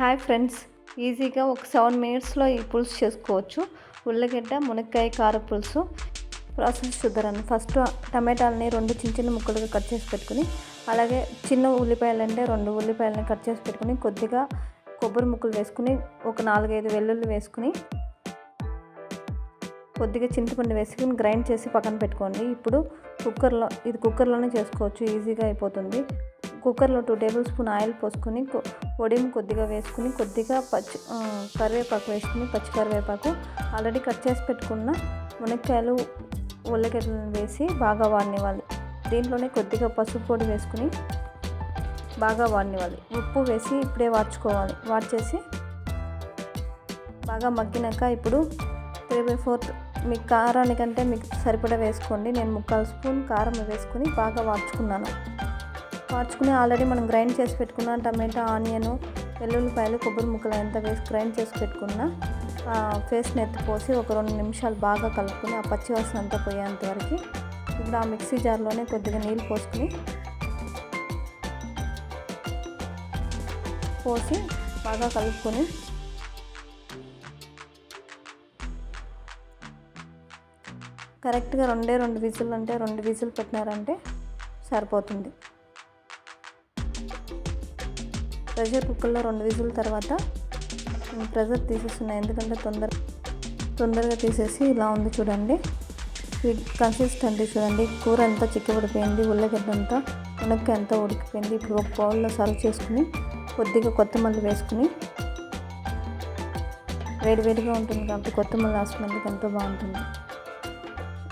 Hi friends. ఈజీగా ఒక seven మినిట్స్లో ఈ పులుసు చేసుకోవచ్చు. ఉల్లగడ్డ మునక్కాయ కార పులుసు ప్రాసెస్ చూద్దరండి ఫస్ట్ టమాటాలని రెండు చిన్న చిన్న ముక్కలుగా కట్ చేసి పెట్టుకుని అలాగే చిన్న ఉల్లిపాయలు అంటే రెండు ఉల్లిపాయలని కట్ చేసి పెట్టుకుని కొద్దిగా కొబ్బరి ముక్కలు వేసుకుని ఒక నాలుగైదు వెల్లుల్లి వేసుకుని కొద్దిగా చింతపండు వేసుకుని గ్రైండ్ చేసి పక్కన పెట్టుకోండి. ఇప్పుడు కుక్కర్లో ఇది కుక్కర్లోనే చేసుకోవచ్చు. ఈజీగా అయిపోతుంది. కుక్కర్లో టూ టేబుల్ స్పూన్ ఆయిల్ పోసుకొని పొడిని కొద్దిగా వేసుకుని కొద్దిగా పచ్చి కరివేపాకు వేసుకుని పచ్చి కరివేపాకు ఆల్రెడీ కట్ చేసి పెట్టుకున్న మునక్కాయలు ఉల్లగడ్డలను వేసి బాగా వాడినివ్వాలి. దీంట్లోనే కొద్దిగా పసుపు పొడి వేసుకుని బాగా వాడినివ్వాలి. ఉప్పు వేసి ఇప్పుడే వాడ్చుకోవాలి. వాడ్చేసి బాగా మగ్గినాక ఇప్పుడు త్రీ బై ఫోర్త్ మీ కారానికంటే మీకు సరిపడా వేసుకోండి. నేను ముక్కాలు స్పూన్ కారం వేసుకుని బాగా వాడ్చుకున్నాను. వాడ్చుకుని ఆల్రెడీ మనం గ్రైండ్ చేసి పెట్టుకున్న టమాటా ఆనియన్ వెల్లుల్లిపాయలు కొబ్బరి ముక్కలు ఎంత వేసి గ్రైండ్ చేసి పెట్టుకున్న పేస్ట్ని ఎత్తిపోసి ఒక రెండు నిమిషాలు బాగా కలుపుకొని ఆ పచ్చి వాసన అంతా పోయేంత వరకు ఇప్పుడు ఆ మిక్సీ జార్లోనే కొద్దిగా నీళ్ళు పోసుకుని పోసి బాగా కలుపుకొని కరెక్ట్గా రెండే రెండు విజిల్ అంటే రెండు విజిల్ పెట్టినారంటే సరిపోతుంది. ప్రెషర్ కుక్కర్లో రెండు విజుల తర్వాత ప్రెషర్ తీసేస్తున్నాయి ఎందుకంటే తొందర తొందరగా తీసేసి ఇలా ఉంది చూడండి. కన్సిస్టెంట్ చూడండి. కూర ఎంత చిక్కబడిపోయింది ఉల్లగడ్డ అంతా మునక్కి అంతా ఉడికిపోయింది. ఇప్పుడు ఒక బౌల్లో సర్వ్ చేసుకుని కొద్దిగా కొత్తమల్లి వేసుకుని వేడివేడిగా ఉంటుంది కాబట్టి కొత్తమల్లి రాసుకునేందుకు ఎంతో బాగుంటుంది.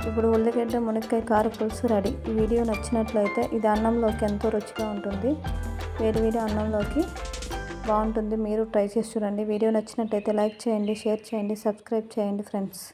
ఇప్పుడు ఉల్లిగడ్డ మునక్కాయ కార పులుసు రెడీ. ఈ వీడియో నచ్చినట్లయితే ఇది అన్నంలోకి ఎంతో రుచిగా ఉంటుంది. వేడి వేడి అన్నంలోకి బాగుంటుంది. మీరు ట్రై చేసి చూడండి. వీడియో నచ్చినట్టయితే లైక్ చేయండి షేర్ చేయండి సబ్స్క్రైబ్ చేయండి ఫ్రెండ్స్.